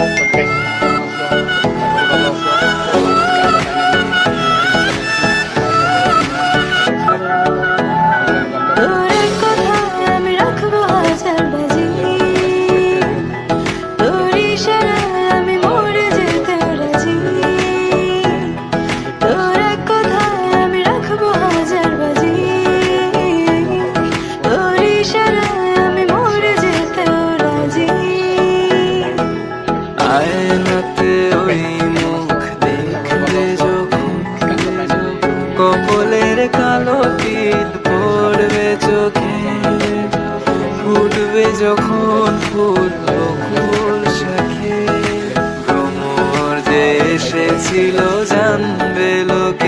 Okay. আয়নাতে ওই মুখ দেখলে যখন কপলের কালো তিল পড়বে চোখে, ফুটবে যখন ফুল বকুল শাখে। ভ্রমর যে এসেছিল, জানবে লোকে